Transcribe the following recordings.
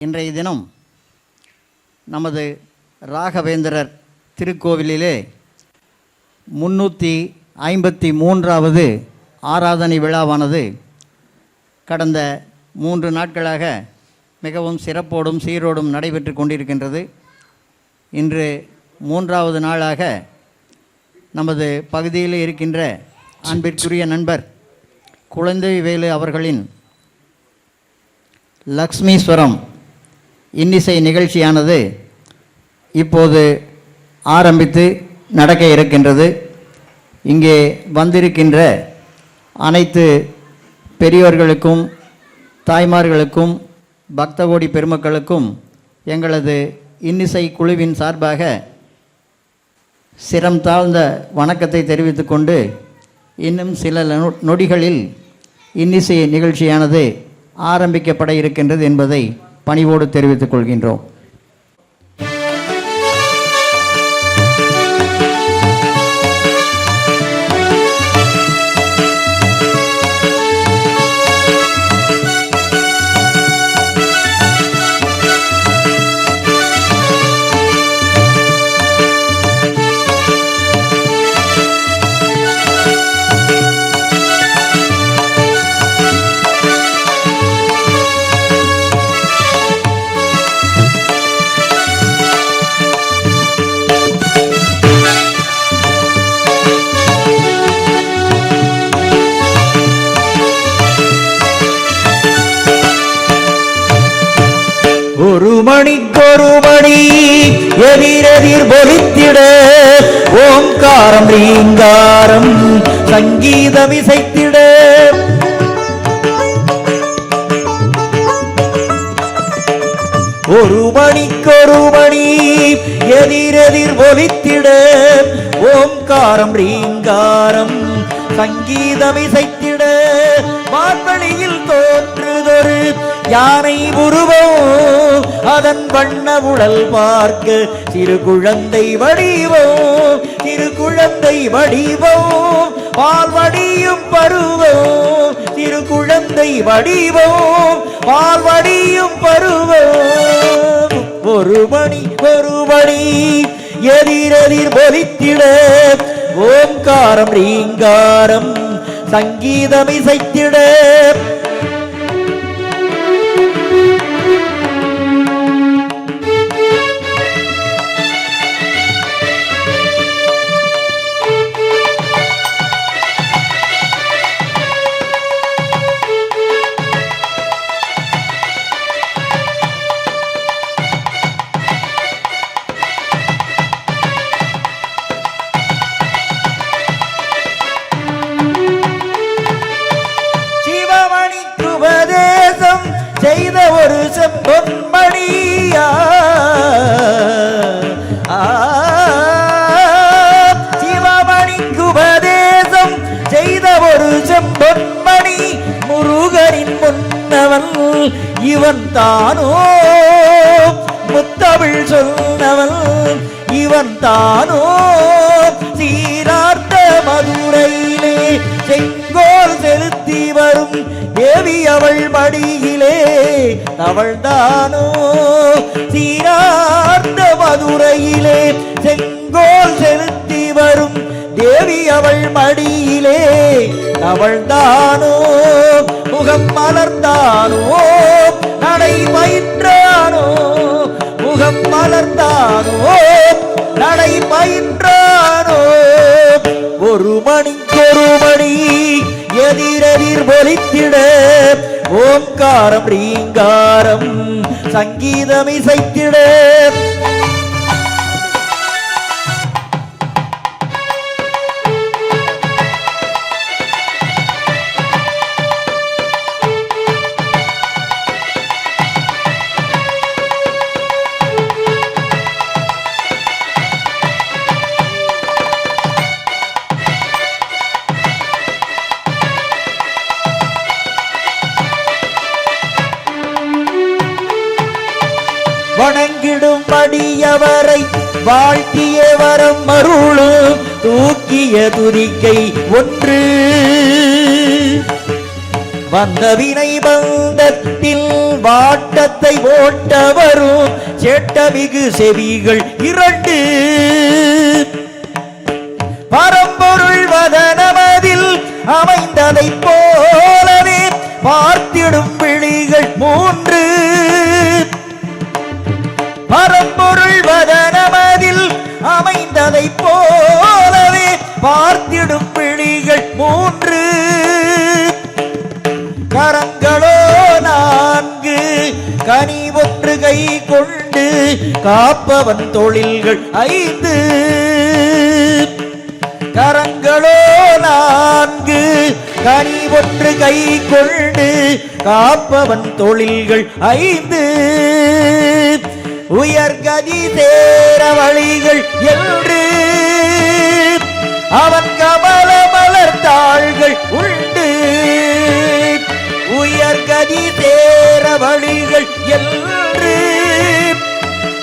இன்றைய தினம் நமது ராகவேந்திரர் திருக்கோவிலிலே முன்னூற்றி ஐம்பத்தி மூன்றாவது ஆராதனை விழாவானது கடந்த மூன்று நாட்களாக மிகவும் சிறப்போடும் சீரோடும் நடைபெற்று கொண்டிருக்கின்றது. இன்று மூன்றாவது நாளாக நமது பகுதியில் இருக்கின்ற அன்பிற்குரிய நண்பர் குழந்தை வேலு அவர்களின் லக்ஷ்மீஸ்வரம் இன்னிசை நிகழ்ச்சியானது இப்போது ஆரம்பித்து நடக்க இருக்கின்றது. இங்கே வந்திருக்கின்ற அனைத்து பெரியோர்களுக்கும் தாய்மார்களுக்கும் பக்தகோடி பெருமக்களுக்கும் எங்களது இன்னிசை குழுவின் சார்பாக சிரம் தாழ்ந்த வணக்கத்தை தெரிவித்து கொண்டு இன்னும் சில நொ- நொடிகளில் இன்னிசை நிகழ்ச்சியானது ஆரம்பிக்கப்பட இருக்கின்றது என்பதை பணிவோடு தெரிவித்துக் கொள்கின்றோம். ஒரு மணிக்கொரு மணி எதிரெதிர் பொலித்திட. ஓங்காரம் ரீங்காரம் சங்கீதம் இசைத்திட. ஒரு மணிக்கொரு மணி எதிரெதிர் ஒலித்திட ஓம்காரம் ரீங்காரம் சங்கீதம் இசைத்திட. யானை உருவோ அதன் வண்ண உடல் பார்க்க சிறு குழந்தை வடிவோ சிறு குழந்தை வடிவோ பால் வடியும் பருவோ சிறு குழந்தை வடிவோ பால் வடியும் பருவோ. ஒரு மணி ஒரு மணி எதிரெதிர் பொலித்திட ஓம்காரம் ரீங்காரம் சங்கீதம் இசைத்திட. தானோ? முத்தமிழ் சொன்னவன் இவன் தானோ? சீரார்த்த மதுரையிலே செங்கோல் செலுத்தி வரும் ஏவி அவள் மடியிலே அவள் தானோ? சீரார்த்த மதுரையிலே செங்கோல் செலுத்தி வரும் தேவி அவள் மடியிலே அவள் தானோ? முகம் மலர்ந்தானோ நடை பயின்றானோ? முகம் மலர்ந்தானோ? நடை பயின்றானோ? ஒரு மணிக்கொரு மணி எதிரெதிர் ஒலித்திட ஓம்காரம் ரீங்காரம் சங்கீதம் இசைத்திட. துதிக்கை ஒன்று. வந்த வினை பந்தத்தில் வாட்டத்தை ஓட்ட வரும் சேட்டமிகு செவிகள் பார்த்திடும் விழிகள் மூன்று. கரங்களோ நான்கு. கனி ஒன்று கை கொண்டு காப்பவன் தொழில்கள் ஐந்து. கரங்களோ நான்கு. கனி ஒன்று கை கொண்டு காப்பவன் தொழில்கள் ஐந்து. உயர்கதி சேர வழிகள் என்று அவன் கமல மலர்த்தாள்கள் உண்டு. உயர்கதி சேர வழிகள் என்று.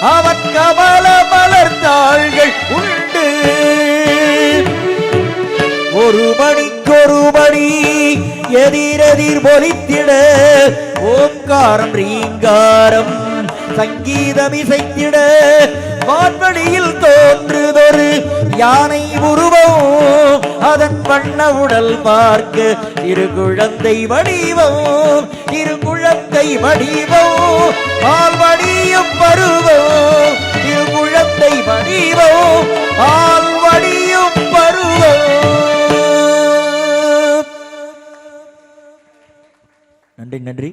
அவன் கமல மலர்த்தாள்கள் உண்டு. ஒரு மணிக்கொரு மணி எதிரெதிர் பொலித்திட ஓங்காரம் ரீங்காரம் சங்கீதம் இசைத்திட. வான்வழியில் தோன்றுதொரு யானை உருவம் அதன் வண்ண உடல் பார்க்க இரு குழந்தை வடிவம் இரு குழந்தை வடிவம் பால் வடியும் பருவம் இரு குழந்தை வடிவம் பால் வடியும் பருவம். நன்றி நன்றி.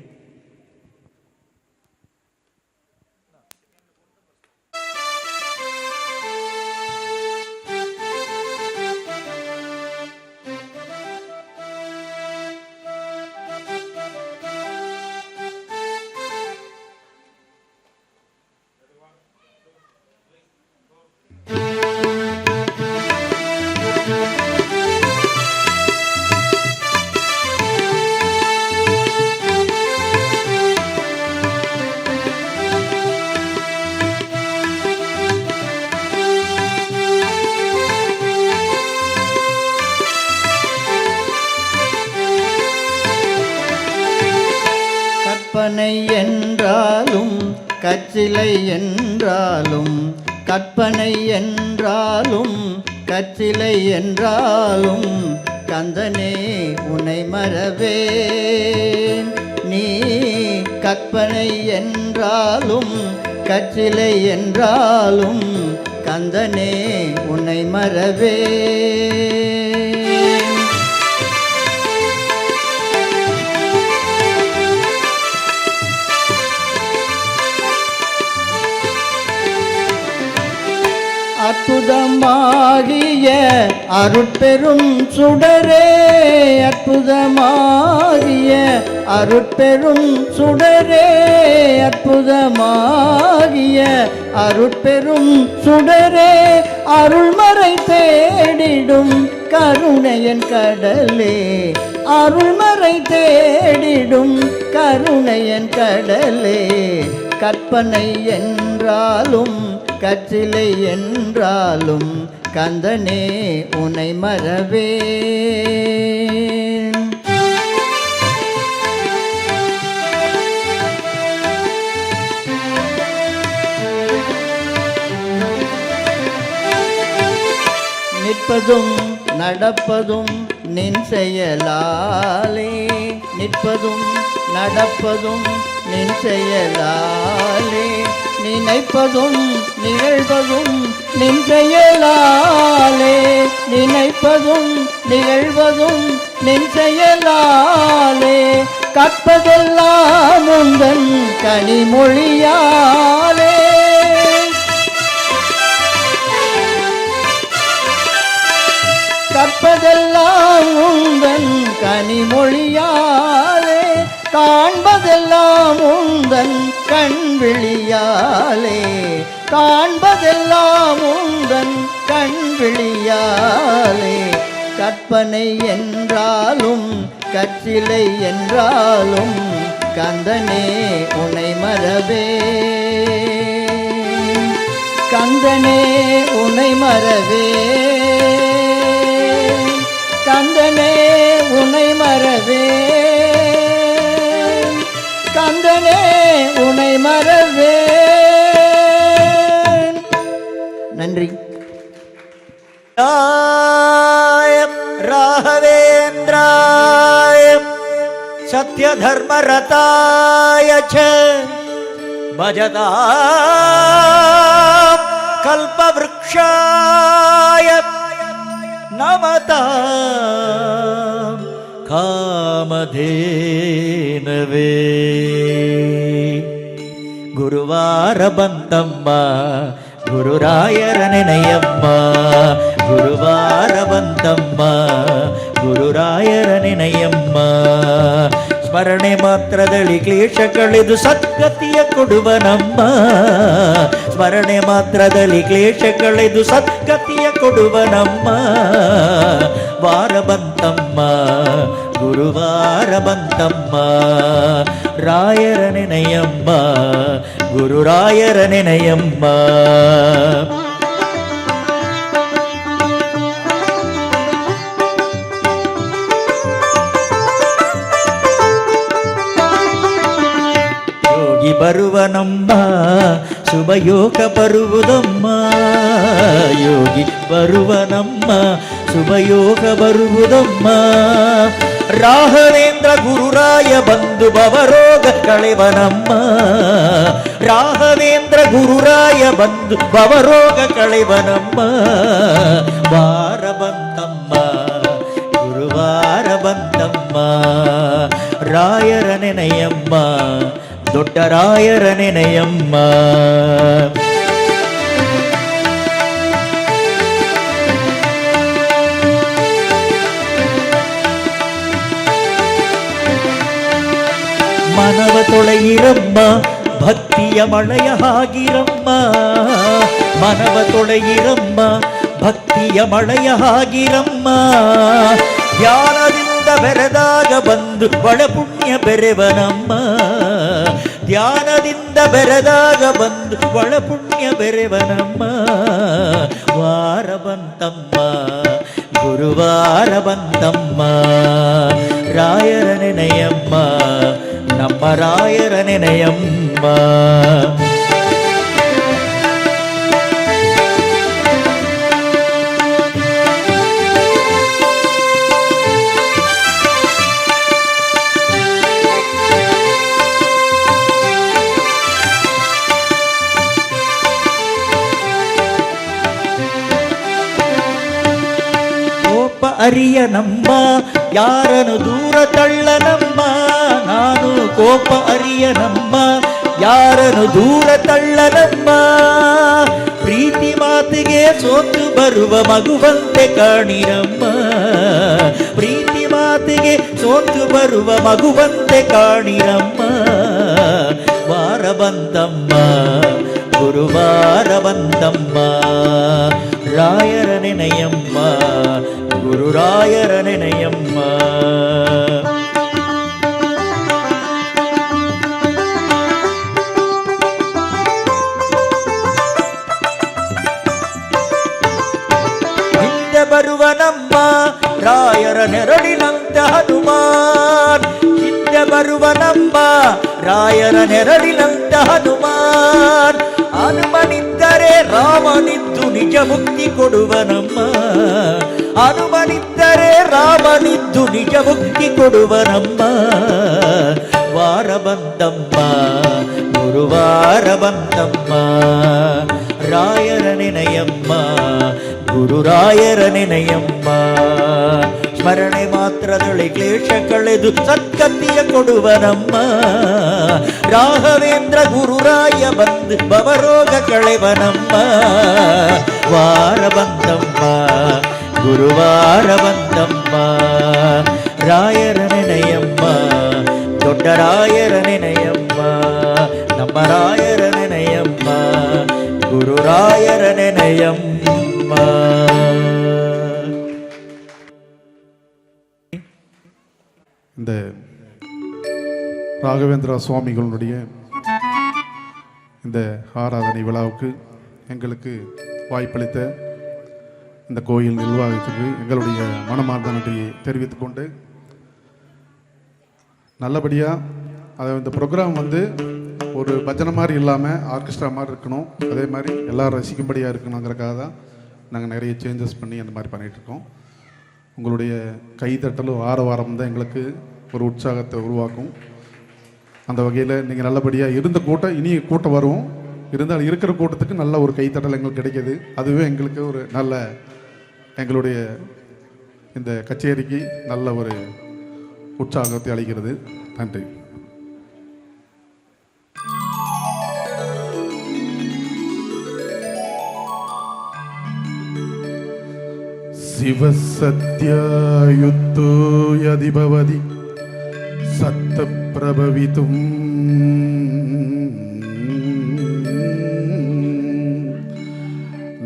கச்சிலை என்றாலும் கற்பனை என்றாலும் கச்சிலை என்றாலும் கந்தனே உனை மறவேன். நீ கற்பனை என்றாலும் கச்சிலை என்றாலும் கந்தனே உன்னை மறவேன். அற்புதமாகிய அருட்பெரும் சுடரே அற்புதமாகிய அருட்பெரும் சுடரே அற்புதமாகிய அருட்பெரும் சுடரே அருள்மறை தேடிடும் கருணையன் கடலே. அருள்மறை தேடிடும் கருணையன் கடலே. கற்பனை என்றாலும் கற்றிலை என்றாலும் கந்தனே உனை மறவே நிற்பதும் நடப்பதும் நின் செயலாலே. நிற்பதும் நடப்பதும் நின் செயலாலே. நினைப்பதும் நிகழ்வதும் நின் செயலாலே நினைப்பதும் நிகழ்வதும் நின் செயலாலே கற்பதெல்லாம் உந்தன் கனிமொழியாலே. கற்பதெல்லாம் உந்தன் கனிமொழியாலே. காண்பதெல்லாம் உந்தன் கண் விழியாலே காண்பதெல்லாம் உந்தன் கண் விழியாலே கற்பனை என்றாலும் கற்றிலை என்றாலும் கந்தனே உனை மறவே. கந்தனே உனை மரவே கந்தனே உனை மரவே உனை மறவே நன்றி. ராகவேந்திராய சத்ய தர்மரதாய பஜதா கல்பவృక్షாய நமதா ಕಾಮಧೇನವೇ ಗುರುವಾರ ಬಂತಮ್ಮ ಗುರುರಾಯರ ನೆನೆಯಮ್ಮ ಗುರುವಾರ ಬಂತಮ್ಮ ಗುರುರಾಯರ ನೆನೆಯಮ್ಮ ಸ್ಮರಣೆ ಮಾತ್ರದಲ್ಲಿ ಕ್ಲೇಶ ಕಳೆದು ಸದ್ಗತಿಯ ಕೊಡುವ ನಮ್ಮ ಸ್ಮರಣೆ ಮಾತ್ರದಲ್ಲಿ ಕ್ಲೇಶ ಕಳೆದು ಸದ್ಗತಿಯ ಕೊಡುವನಮ್ಮ ವಾರ ಬಂತಮ್ಮ ಗುರುವಾರ ಬಂತಮ್ಮ ರಾಯರ ನೆನೆಯಮ್ಮ ಗುರುರಾಯರ ನೆನೆಯಮ್ಮ ಯೋಗಿ ಬರುವನಮ್ಮ ಶುಭಯೋಗ ಬರುವುದಮ್ಮ ಯೋಗಿ ಬರುವನಮ್ಮ ಶುಭಯೋಗ ಬರುವುದಮ್ಮ ರಾಘವೇಂದ್ರ ಗುರುರಾಯ ಬಂದು ಭವರೋಗ ಕಳೆವನಮ್ಮ ರಾಘವೇಂದ್ರ ಗುರುರಾಯ ಬಂದು ಭವರೋಗ ಕಳೆವನಮ್ಮ ವಾರ ಬಂತಮ್ಮ ಗುರುವಾರ ಬಂತಮ್ಮ ರಾಯರ ನೆನೆಯಮ್ಮ ದೊಡ್ಡ ರಾಯರ ನೆನೆಯಮ್ಮ ಮನವ ತೊಳೆಯಿರಮ್ಮ ಭಕ್ತಿಯ ಮಳೆಯ ಹಾಗಿರಮ್ಮ ಮನವ ತೊಳೆಯಿರಮ್ಮ ಭಕ್ತಿಯ ಮಳೆಯ ಹಾಗಿರಮ್ಮ ಧ್ಯಾನದಿಂದ ಬೆರೆದಾಗ ಬಂದು ಒಳ ಪುಣ್ಯ ಬೆರೆವನಮ್ಮ ಧ್ಯಾನದಿಂದ ಬೆರೆದಾಗ ಬಂದು ಒಳ ಪುಣ್ಯ ಬೆರೆವನಮ್ಮ ವಾರ ಬಂತಮ್ಮ ಗುರುವಾರ ಬಂತಮ್ಮ ರಾಯರ ನೆನೆಯಮ್ಮ ನಮ್ಮ ರಾಯರ ನೆನೆಯಮ್ಮ ಅರಿಯನಮ್ಮ ಯಾರನು ದೂರ ತಳ್ಳನಮ್ಮ ನಾನು ಕೋಪ ಅರಿಯನಮ್ಮ ಯಾರನು ದೂರ ತಳ್ಳನಮ್ಮ ಪ್ರೀತಿ ಮಾತಿಗೆ ಸೋತು ಬರುವ ಮಗುವಂತೆ ಕಾಣಿರಮ್ಮ ಪ್ರೀತಿ ಮಾತಿಗೆ ಸೋತು ಬರುವ ಮಗುವಂತೆ ಕಾಣಿರಮ್ಮ ವಾರ ಬಂತಮ್ಮ ಗುರುವಾರ ಬಂತಮ್ಮ ರಾಯರ ನೆನೆಯಮ್ಮ ಗುರುರಾಯರ ನೆನೆಯಮ್ಮ ಹಿಂದೆ ಬರುವ ನಮ್ಮ ರಾಯರ ನೆರಳಿನಂತೆ ಹನುಮಾನ್ ಹಿಂದೆ ಬರುವ ನಮ್ಮ ರಾಯರ ನೆರಳಿನಂತೆ ಹನುಮಾನ್ ಹನುಮನಿದ್ದರೆ ರಾಮನಿದ್ದು ನಿಜ ಮುಕ್ತಿ ಕೊಡುವ ನಮ್ಮ ಹನುಮನಿದ್ದರೆ ರಾಮನಿದ್ದು ನಿಜ ಮುಕ್ತಿ ಕೊಡುವ ನಮ್ಮ ವಾರ ಬಂತಮ್ಮ ಗುರುವಾರ ಬಂತಮ್ಮ ರಾಯರ ನೆನೆಯಮ್ಮ ಗುರುರಾಯರ ನೆನೆಯಮ್ಮ ಸ್ಮರಣೆ ಮಾತ್ರದೊಳೆ ಕ್ಲೇಶ ಕಳೆದು ಸದ್ಗತಿಯ ಕೊಡುವನಮ್ಮ ರಾಘವೇಂದ್ರ ಗುರುರಾಯ ಬಂದು ಭವರೋಗ ಕಳೆವನಮ್ಮ ವಾರ ಬಂತಮ್ಮ ಗುರುವಾರ ಬಂತಮ್ಮ ರಾಯರ ನೆನೆಯಮ್ಮ ದೊಡ್ಡ ರಾಯರ ನೆನೆಯಮ್ಮ ನಮ್ಮ ರಾಯರ ನೆನೆಯಮ್ಮ ಗುರುರಾಯರ ನೆನೆಯಮ್ಮ இந்த ராகவேந்திரா சுவாமிகளுடைய இந்த ஆராதனை விழாவுக்கு எங்களுக்கு வாய்ப்பளித்த இந்த கோயில் நிர்வாகத்துக்கு எங்களுடைய மனமார்ந்த நன்றியை தெரிவித்துக் கொண்டு நல்லபடியாக அதை இந்த ப்ரோக்ராம் வந்து ஒரு பஜனை மாதிரி இல்லாமல் ஆர்கெஸ்ட்ரா மாதிரி இருக்கணும். அதே மாதிரி எல்லோரும் ரசிக்கும்படியாக இருக்கணுங்கிறக்காக தான் நாங்கள் நிறைய சேஞ்சஸ் பண்ணி அந்த மாதிரி பண்ணிகிட்ருக்கோம் இருக்கோம். உங்களுடைய கைதட்டலும் ஆரவாரம் தான் எங்களுக்கு ஒரு உற்சாகத்தை உருவாக்கும். அந்த வகையில் நீங்கள் நல்லபடியாக இருந்த கூட்டம் இனி கூட்டம் வரும். இருந்தால் இருக்கிற கூட்டத்துக்கு நல்ல ஒரு கைத்தட்டல் எங்களுக்கு கிடைக்கிது. அதுவே எங்களுக்கு ஒரு நல்ல எங்களுடைய இந்த கச்சேரிக்கு நல்ல ஒரு உற்சாகத்தை அளிக்கிறது. நன்றி. शिवसत्यायुक्तो यदि भवति सत्प्रभवितुम्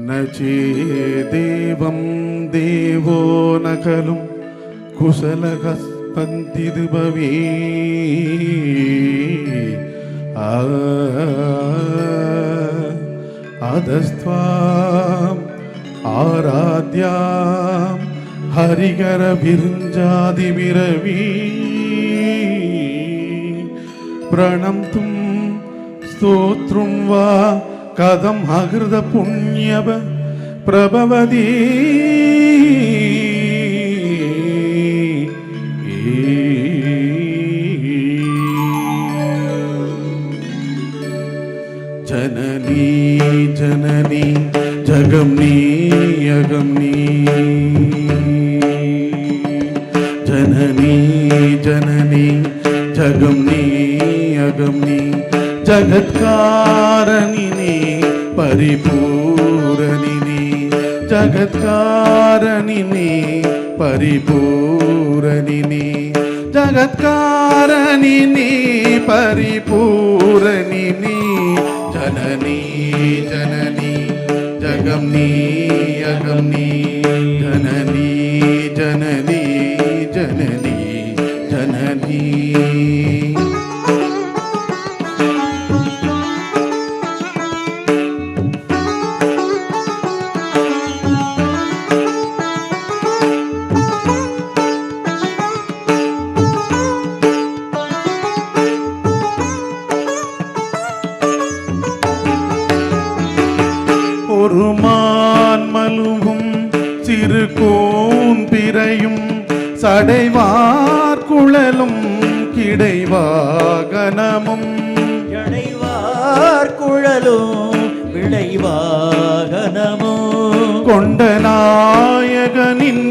न चेदेवं देवो न खलु कुशलः स्पन्दिद् भवे ഹരികര വിരുഞ്ചാതി വിരവി. പ്രണം തും സ്തോത്രം വാ. കഥം അഹൃത പുണ്യവ പ്രഭവതി. ജനനീ ജനനീ ജഗം നീ അഗം നീ. നീ ജഗം നീ അകം നീ ജഗത്കാരണി നീ പരിപൂരണി നീ ജഗത്കാരണി നീ പരിപൂരണി നീ ജഗത്കാരണി നീ പരിപൂരണി നീ ജനനീ ജനനീ ജഗം നീ അകം നീ ജനനീ ജനനീ கிடைவாகனமும் இடைவார் குழலும் விளைவாகனமோ கொண்ட நாயகனின்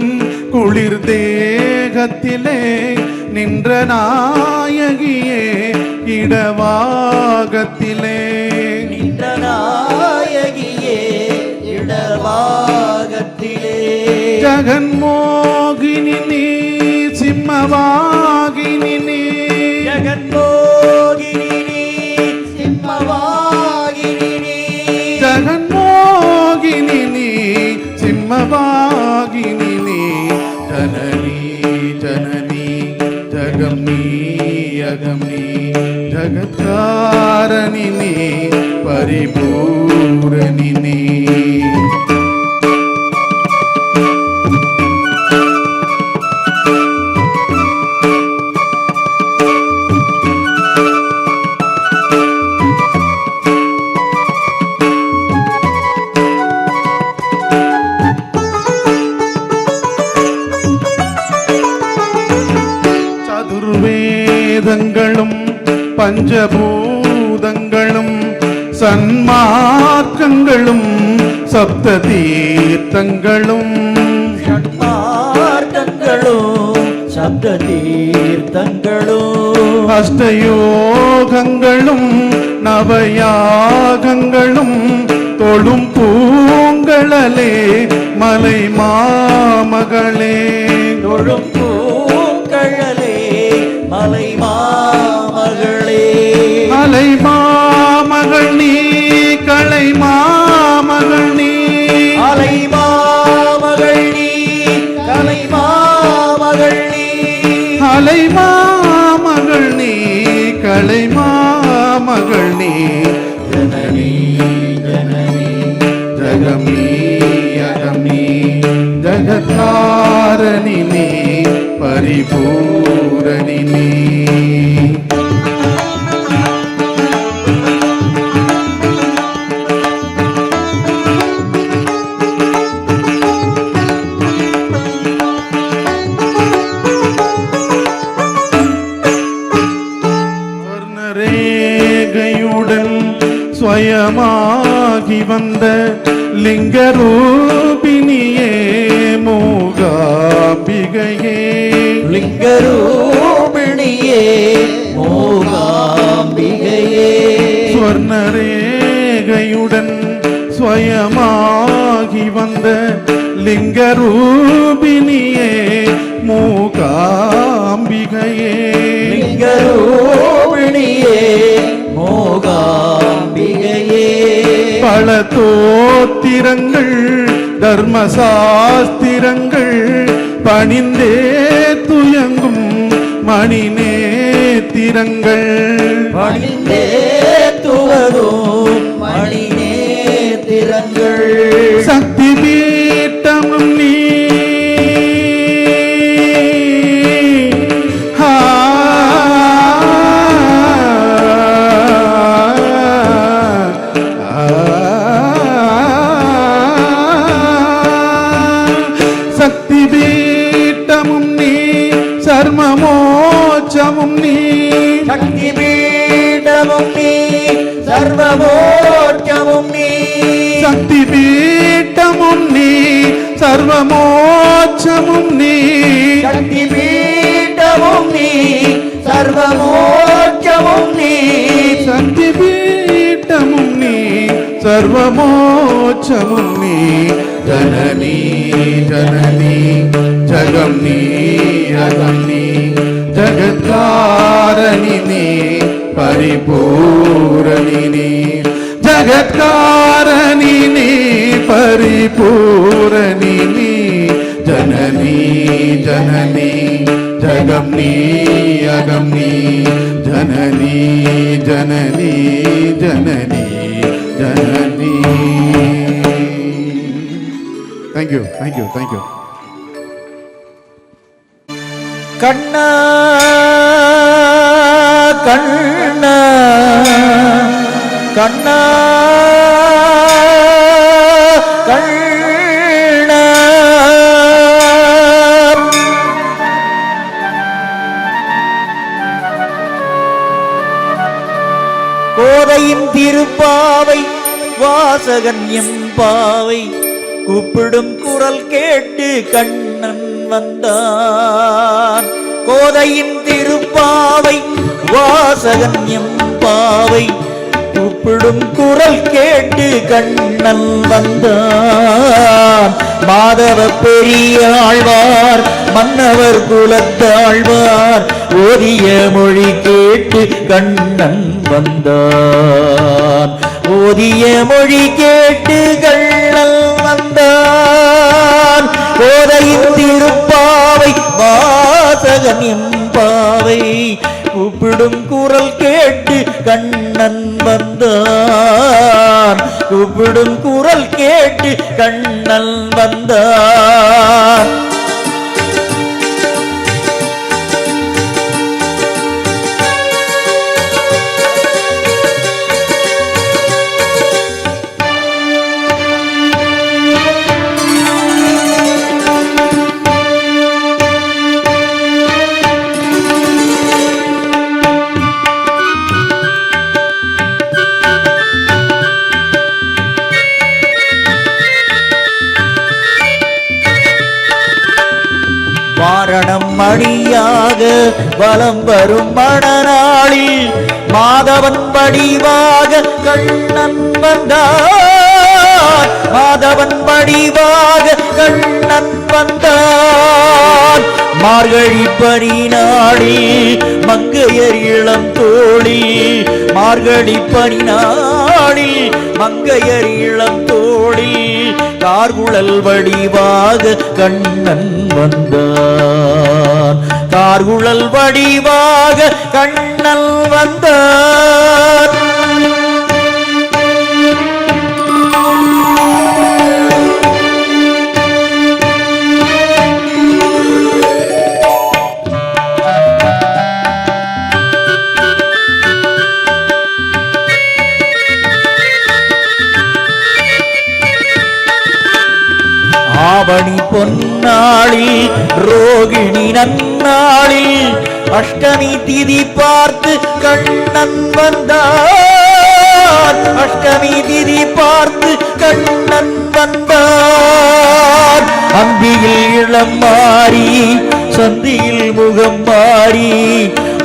குளிர் தேகத்திலே நின்ற நாயகியே இடவாகத்திலே. நின்ற நாயகியே இடவாகத்திலே. ஜகன்மோகினி நீ சிம்மவாகினி சிம்மவாகினி நீ ஜனனி ஜனனி ஜகம் நீ அகம் தீர்த்தங்களும் மார்க்கங்களும் சப்த தீர்த்தங்களும் அஷ்டயோகங்களும் நவயாகங்களும் தொழும் பூங்களலே மலை மாமகளே. பரிபூரணி நீ സ്വയമാകി വന്ന ലിംഗരൂപിണിയേ മൂകാംബികയേ லிங்கரூபிணியே மூகாம்பிகையே. ஸ்வர்ணரேகையுடன் ஸ்வயமாகி வந்த லிங்கரூபிணியே மூகாம்பிகையே. லிங்கரூபிணியே மூகாம்பிகையே. பல தோத்திரங்கள் தர்மசாஸ்திரங்கள் பணிந்தே துயங்கும் மணி நேத்திரங்கள் மணி துவரும் சர்வமோட்சமும் நீ ஜனனி ஜனனி ஜகம் நீ அகம் நீ ஜகத்காரணி நீ பரிபூரணி நீ ஜகத்காரணி நீ பரிபூரணி நீ ஜனனி ஜனனி ஜகம் நீ அகம் நீ Janani Janani Janani Janani thank you thank you thank you கண்ணா கண்ணா கண்ணா கண்ணா. கோதையின் திருப்பாவை வாசகன் எம்பாவை கூப்பிடும் குரல் கேட்டு கண்ணன் வந்தான். கோதையின் திருப்பாவை வாசகன் எம்பாவை கூப்பிடும் குரல் கேட்டு கண்ணன் வந்தான். மாதவ பெரியாழ்வார் மன்னவர் குலத்தாழ்வார் ஓதிய மொழி கேட்டு கண்ணன் வந்தான். ஓதிய மொழி கேட்டு கண்ணன் வந்தான். ஓதையின் திருப்பாவை வாசகன் எம்பாவை கூப்பிடும் குரல் கேட்டு கண்ணன் வந்தான். கூப்பிடும் குரல் கேட்டு கண்ணன் வந்தான். மணியாக வலம் வரும் மணநாளில் மாதவன் படிவாக கண்ணன் வந்தான். மாதவன் படிவாக கண்ணன் வந்தான். மார்கழி பணி நாளில் மங்கையர் இளம் தோழி. மார்கழி பணி நாளில் மங்கையர் இளம் தோழி. கார்குழல் வடிவாக கண்ணன் வந்தான். கார்குழல் வடிவாக கண்ணன் வந்தான். ரோகிணி நன்னாளில் அஷ்டமி திதி பார்த்து கண்ணன் வந்தார் அஷ்டமி திதி பார்த்து கண்ணன் வந்தார் அந்தியில் இளம் மாறி சந்தியில் முகம் மாறி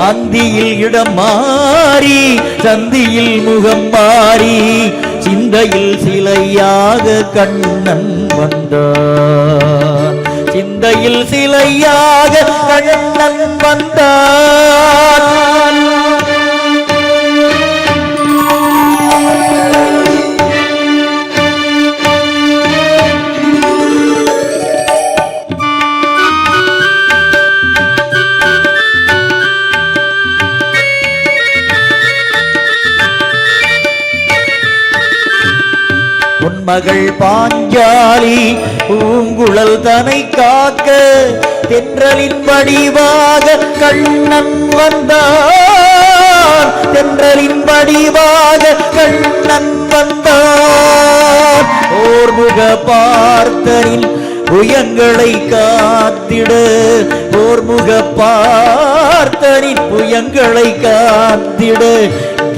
அந்தியில் இடம் மாறி சந்தியில் முகம் மாறி சிந்தையில் சிலையாக கண்ணன் வந்தார் சிந்தையில் சிலையாக கண்ணன் வந்தான். உன்மகள் பாஞ்சாலி ஊ குழல் தனை காக்க தென்றலின் வடிவாக கண்ணன் வந்தார். தென்றலின் வடிவாக கண்ணன் வந்தார். ஓர் முக பார்த்தனின் புயங்களை காத்திட. ஓர் முக பார்த்தனின் புயங்களை காத்திட.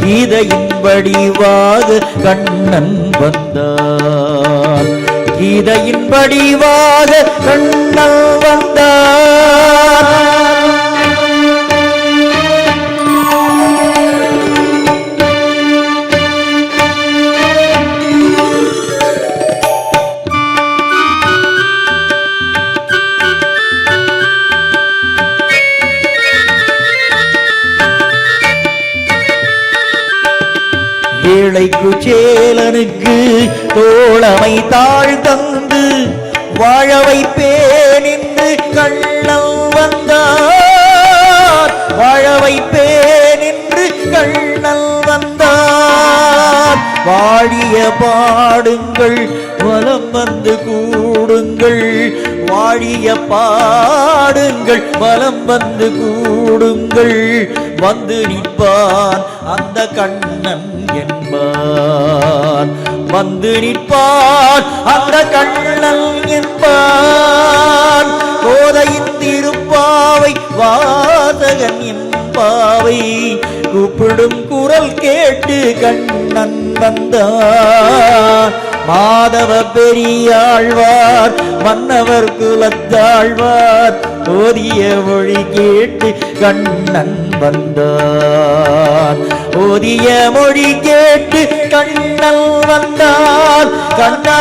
கீதையின் வடிவாக கண்ணன் வந்தார். கீதையின் படிவாக கண்ணன் வந்தார். ஏழைக்கு சேலனுக்கு தோழமை தாழ் தந்து வாழ வைப்பேன் என்று கள்ளம் வந்தார். வாழ வைப்பேன் என்று கள்ளம் வந்தார். வாழிய பாடுங்கள் வலம் வந்து கூடுங்கள். வாழிய பாடுங்கள் வலம் வந்து கூடுங்கள். வந்து நிற்பான் அந்த கண்ணன் என்பார் வந்து நிற்பார் அந்த கண்ணன் என்பார் கோதையின் திருப்பாவை வாதகன் என்பாவை. கூப்பிடும் குரல் கேட்டு கண்ணன் வந்தார் மாதவ பெரியாழ்வார் மன்னவர் குலத்தாழ்வார் ஓதிய மொழி கேட்டு கண்ணன் வந்தான். ஓதிய மொழி கேட்டு கண்ணன் வந்தான். கண்ணா